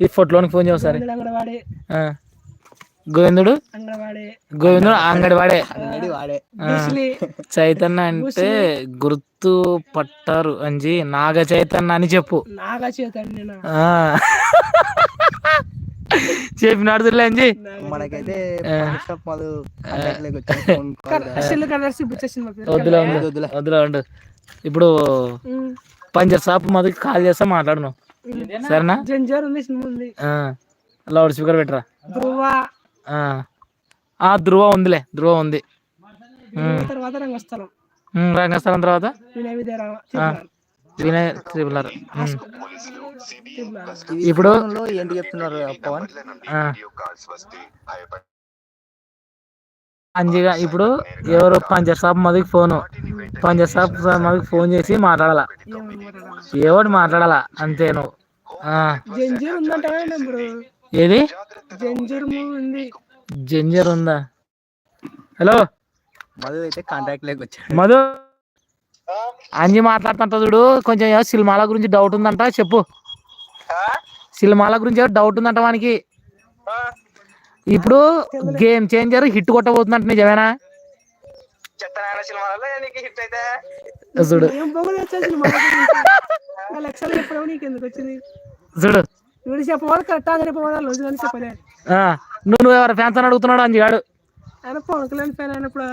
ఈ ఫోటోలోనికి ఫోన్ చేయసారి గోవిందుడు? గోవిందుడు అంగడవాడే చైతన్య అంటే గుర్తు పట్టారు అంజి. నాగ చైతన్య అని చెప్పు. నాగా ఆ. చెప్పినాడు చూడలే అంజి. మనకైతే వద్దులే ఉండు. ఇప్పుడు. పంచర్ షాప్ మధ్యకి కాల్ చేస్తా మాట్లాడు నువ్వు సరేనా? జంజర్ ఉంది సినిమా ఉంది. ఆ. లౌడ్ స్పీకర్ పెట్టరా? ధ్రువ. ఆ. ఆ ధ్రువ ఉందిలే ధ్రువ ఉంది. తర్వాత రంగస్థలం. రంగస్థలం తర్వాత? వినయ త్రిపులర్ ఇవి ఇప్పుడు ఏంటి చెప్తున్నారు పవన్? ఆ. అంజిగా ఇప్పుడు ఎవరు పంచర్ షాప్ మదికి ఫోను. పంచర్ షాప్ మదికి ఫోన్ చేసి మాట్లాడాల? ఎవడు మాట్లాడాలా? అంతే నువ్వు. ఏది? జంజీర్ ఉంది. హలో? మధు అయితే కాంటాక్ట్లోకి వచ్చాడు. మధు? అంజి మాట్లాడుతుంటా చూడు. కొంచెం సినిమాల గురించి డౌట్ ఉందంట. చెప్పు. సినిమాల గురించి డౌట్ ఉందంట వానికి. ఇప్పుడు గేమ్ చేంజర్ హిట్ కొట్టబోతుందంట నిజమేనా చూడు. చూడు. నువ్వు ఎవరు ఫ్యాన్స్ అని అడుగుతున్నాడు అంజి గాడు ఆయన పవన్ కళ్యాణ్ ఫ్యాన్ అయినప్పుడు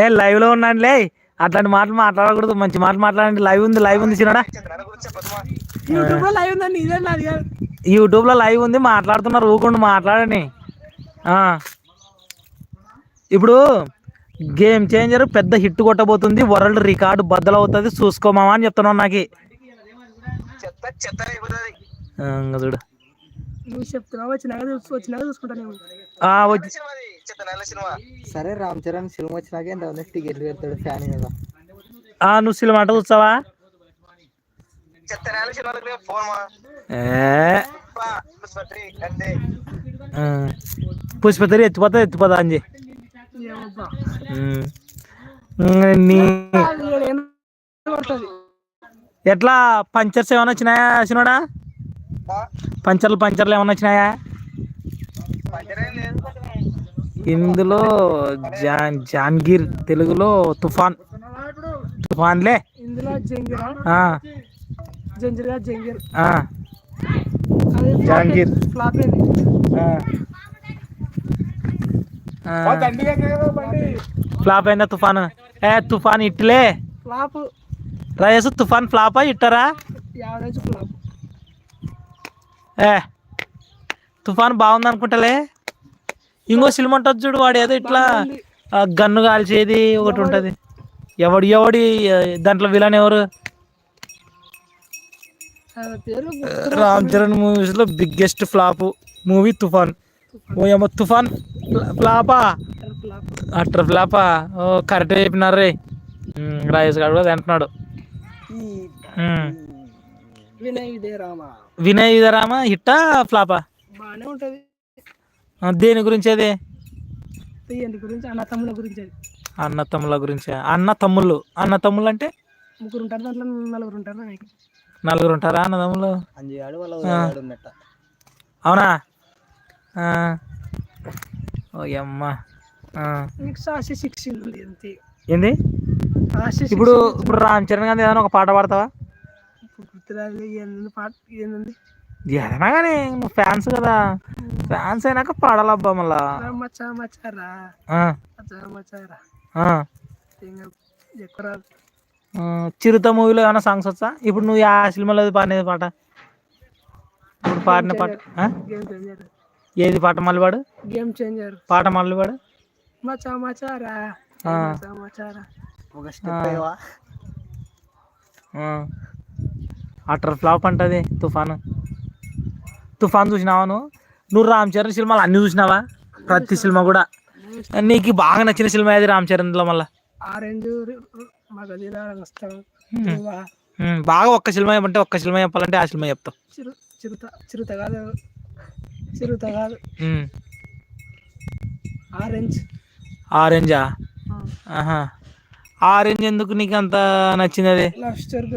ఏ లైవ్లో ఉన్నానులే. అట్లాంటి మాటలు మాట్లాడకూడదు. మంచి మాటలు మాట్లాడండి. లైవ్ ఉంది లైవ్ ఉంది చిన్నడా. యూట్యూబ్లో లైవ్ ఉందండి ఇదే యూట్యూబ్లో లైవ్ ఉంది మాట్లాడుతున్నారు ఊకుండా మాట్లాడండి. ఆ. ఇప్పుడు గేమ్ చేంజర్ పెద్ద హిట్ కొట్టబోతుంది వరల్డ్ రికార్డు బద్దలవుతుంది చూసుకోమామా అని చెప్తున్నావు నాకు. చూడు. సరే రామ్ చరణ్ సినిమా వచ్చినాక టికెట్లు పెడతాడు ఫ్యాన్ నువ్వు సినిమా అంట చూస్తావా. పుష్పతరి ఎత్తిపోతా ఎత్తిపోతా అంజి ఎట్లా? పంచర్స్ ఏమైనా వచ్చినాయా సినోడా పంచర్లు పంచర్లు ఏమైనా వచ్చినాయా? ఇందులో జాన్ జాన్గీర్ తెలుగులో తుఫాన్. తుఫాన్లే. జంగిరా జంగిర్. ఫ్లాప్ అయింది. ఫ్లాప్ అయిందా తుఫాన్. ఏ తుఫాన్ ఇట్లే. ఫ్లాప్ రాజేసు తుఫాన్ ఫ్లాపా ఇట్టరా? యావరేజ్ ఫ్లాప్ ఏ తుఫాన్ బాగుంది అనుకుంటలే ఇంకో సినిమా ఉంటుంది చూడు వాడు ఏదో ఇట్లా గన్ను కాల్చేది ఒకటి ఉంటది. ఎవడు ఎవడి దాంట్లో విలన్ ఎవరు? రామ్ చరణ్ మూవీస్లో బిగ్గెస్ట్ ఫ్లాప్ మూవీ తుఫాన్. ఓ ఏమో తుఫాన్ ఫ్లా- ఫ్లాపా? అట్ర ఫ్లాపా? ఓ కరెక్ట్ చెప్పినారు రే. రాజేష్ గారు కూడా అంటున్నాడు ఉమ్. వినయ్ విజయ రామ వినయ్ విదరామా హిట్టా ఫ్లాపా? బాగానే ఉంటది. ఆ, దేని గురించి అది? గురించి? అన్న తమ్ముల గురించి. అన్న తమ్ముల గురించి. అన్న తమ్ముళ్ళు. అన్న తమ్ముళ్ళు అంటే? ముగ్గురు ఉంటారు దాంట్లో నలుగురు ఉంటారు నాకు నలుగురు ఉంటారా అన్న తమ్ముళ్ళు అంజగాడు వాళ్ళ ఊరగాడు ఉన్నట్ట అవునా? ఆ. ఓ అమ్మ ఆ. నీకు సాసి సిక్స్ ఉంది అంతే. ఏంది? ఆశ ఇప్పుడు ఇప్పుడు రామ్ చరణ్ గాంధీ ఏదైనా ఒక పాట పాడతావా? పాట ఏంది ఏదైనా కానీ నువ్వు ఫ్యాన్స్ కదా. ఫ్యాన్స్ అయినాక పాడాలబ్బా మళ్ళా. మచ్చా మచ్చారా ఆ, మచ్చా ఎక్కువ ఆ, చిరుత మూవీలో ఏమైనా సాంగ్స్ వచ్చా? ఇప్పుడు నువ్వు ఆ సినిమాలో పాడినది పాట? ఇప్పుడు పాడిన పాట ఏది పాట మళ్ళీ పాడు? గేమ్ చేంజర్ పాట మళ్ళీ పాడు. అటర్ ఫ్లాప్ అంటది తుఫాను. తుఫాన్ చూసినావా నువ్వు? నువ్వు రామ్ చరణ్ సినిమాలు అన్ని చూసినావా? ప్రతి సినిమా కూడా. నీకు బాగా నచ్చిన సినిమా ఏది రామ్ చరణ్లో మళ్ళా? ఆరెంజ్ మగధీర ఉమ్, బాగా ఒక్క సినిమా చెప్పంటే ఒక్క సినిమా చెప్పాలంటే ఆ సినిమా చెప్తావు చిరు చిరుత చిరుత కాదు. చిరుత కాదు. ఆరెంజ్. ఆరెంజా? ఆహా. ఆరెంజ్ ఎందుకు నీకు అంత నచ్చింది అది? Love story